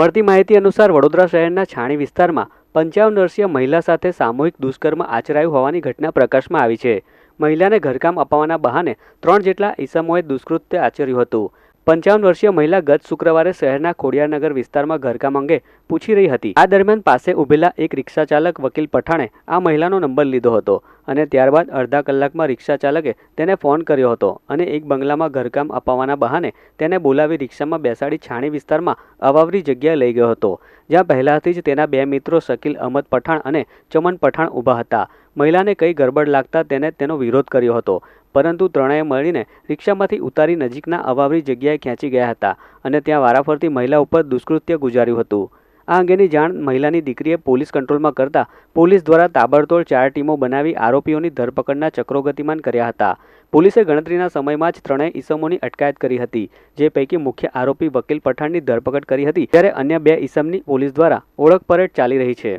મળતી માહિતી અનુસાર વડોદરા શહેરના છાણી વિસ્તારમાં પંચાવન વર્ષીય મહિલા સાથે સામૂહિક દુષ્કર્મ આચરાયું હોવાની ઘટના પ્રકાશમાં આવી છે. મહિલાને ઘરકામ અપાવવાના બહાને ત્રણ જેટલા ઈસમોએ દુષ્કૃત્ય આચર્યું હતું. પંચાવન વર્ષીય મહિલા ગત શુક્રવારે શહેરના ખોડિયારનગર વિસ્તારમાં ઘરકામ અંગે પૂછી રહી હતી. આ દરમિયાન પાસે ઉભેલા એક રિક્ષા ચાલક વકીલ પઠાણે આ મહિલાનો નંબર લીધો હતો અને ત્યારબાદ અડધા કલાકમાં રિક્ષા ચાલકે તેને ફોન કર્યો હતો અને એક બંગલામાં ઘરકામ અપાવવાના બહાને તેને બોલાવી રિક્ષામાં બેસાડી છાણી વિસ્તારમાં અવાવરી જગ્યાએ લઈ ગયો હતો. જ્યાં પહેલાથી જ તેના બે મિત્રો શકીલ અહમદ પઠાણ અને ચમન પઠાણ ઊભા હતા. મહિલાને કઈ ગરબડ લાગતા તેને તેનો વિરોધ કર્યો હતો. પરંતુ ત્રણેય મળીને રિક્ષામાંથી ઉતારી નજીકના અવાવરી જગ્યાએ ખેંચી ગયા હતા અને ત્યાં વારાફરતી મહિલા ઉપર દુષ્કૃત્ય ગુજાર્યું હતું. આ અંગેની જાણ મહિલાની દીકરીએ પોલીસ કંટ્રોલમાં કરતા પોલીસ દ્વારા તાબડતોડ ચાર ટીમો બનાવી આરોપીઓની ધરપકડના ચક્રો ગતિમાન કર્યા હતા. પોલીસે ગણતરીના સમયમાં જ ત્રણેય ઈસમોની અટકાયત કરી હતી, જે પૈકી મુખ્ય આરોપી વકીલ પઠાણની ધરપકડ કરી હતી, જ્યારે અન્ય બે ઈસમની પોલીસ દ્વારા ઓળખ પરેડ ચાલી રહી છે.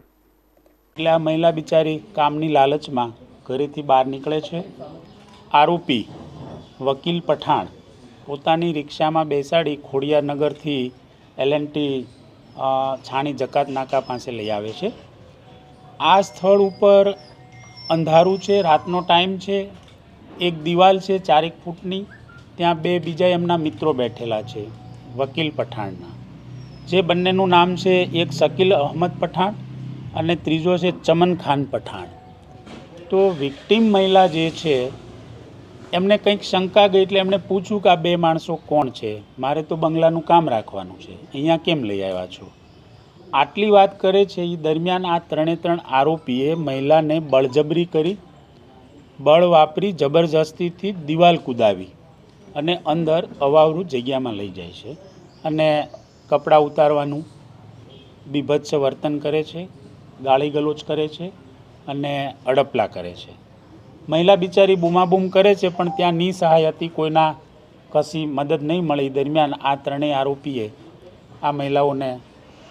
એટલે આ મહિલા બિચારી કામની લાલચમાં ઘરેથી બહાર નીકળે છે? આરોપી વકીલ પઠાણ પોતાની રિક્ષામાં બેસાડી ખોડિયારનગરથી એલએનટી છાણી જકાત નાકા પાસે લઈ આવે છે. આ સ્થળ ઉપર અંધારું છે, રાતનો ટાઈમ છે, એક દિવાલ છે ચારેક ફૂટની, ત્યાં બે બીજા એમના મિત્રો બેઠેલા છે, વકીલ પઠાણના. જે બંનેનું નામ છે એક શકીલ અહમદ પઠાણ અને ત્રીજો છે ચમન ખાન પઠાણ. તો વિક્ટીમ મહિલા જે છે એમને કંઈક શંકા ગઈ એટલે એમણે પૂછ્યું કે આ બે માણસો કોણ છે? મારે તો બંગલાનું કામ રાખવાનું છે. અહીંયા કેમ લઈ આવ્યા છો? આટલી વાત કરે છે એ દરમિયાન આ ત્રણે ત્રણ આરોપીએ મહિલાને બળજબરી કરી, બળ વાપરી, જબરજસ્તીથી દિવાલ કૂદાવી અને અંદર અવાવરું જગ્યામાં લઈ જાય છે અને કપડાં ઉતારવાનું બીભત્સ વર્તન કરે છે, ગાળી ગલોચ કરે છે અને અડપલા કરે છે. મહિલા બિચારી બૂમાબૂમ કરે છે, પણ ત્યાં નિસહાય હતી કોઈના કશી મદદ નહીં મળી. દરમિયાન આ ત્રણેય આરોપીએ આ મહિલાઓને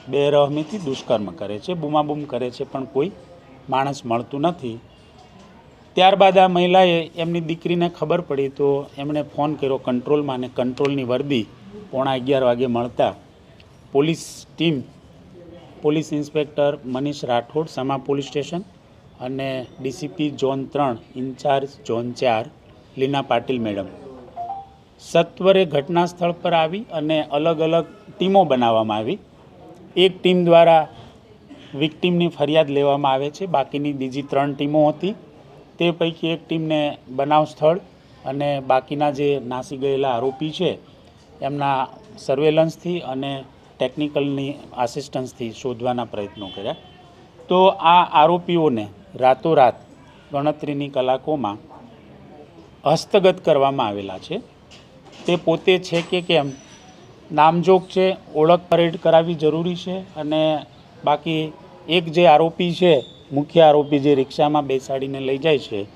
બેરહમીથી દુષ્કર્મ કરે છે, બૂમાબૂમ કરે છે, પણ કોઈ માણસ મળતું નથી. ત્યારબાદ આ મહિલાએ એમની દીકરીને ખબર પડી તો એમણે ફોન કર્યો કંટ્રોલમાં અને કંટ્રોલની વર્દી પોણા અગિયાર વાગે મળતા police team, police inspector Manish Rathod, Sama police station અને ડીસીપી ઝોન ત્રણ ઇન્ચાર્જ ઝોન ચાર, લીના પાટીલ મેડમ. સત્વરે ઘટના સ્થળ પર આવી અને અલગ અલગ ટીમો બનાવવામાં આવી. એક ટીમ દ્વારા વિક્ટીમની ફરિયાદ લેવામાં આવે છે. બાકીની બીજી ત્રણ ટીમો હતી. તે પૈકી એક ટીમને બનાવ સ્થળ અને બાકીના જે નાસી ગયેલા આરોપી છે, એમના સર્વેલન્સથી અને ટેકનિકલની આસિસ્ટન્સથી શોધવાના પ્રયત્નો કર્યા. તો આ આરોપીઓને રાતોરાત ગણતરીની કલાકોમાં હસ્તગત કરવામાં આવેલા છે. તે પોતે છે કે કેમ? નામજોગ છે, ઓળખ પરેડ કરાવવી જરૂરી છે અને બાકી એક જે આરોપી છે, મુખ્ય આરોપી જે રિક્ષામાં બેસાડીને લઈ જાય છે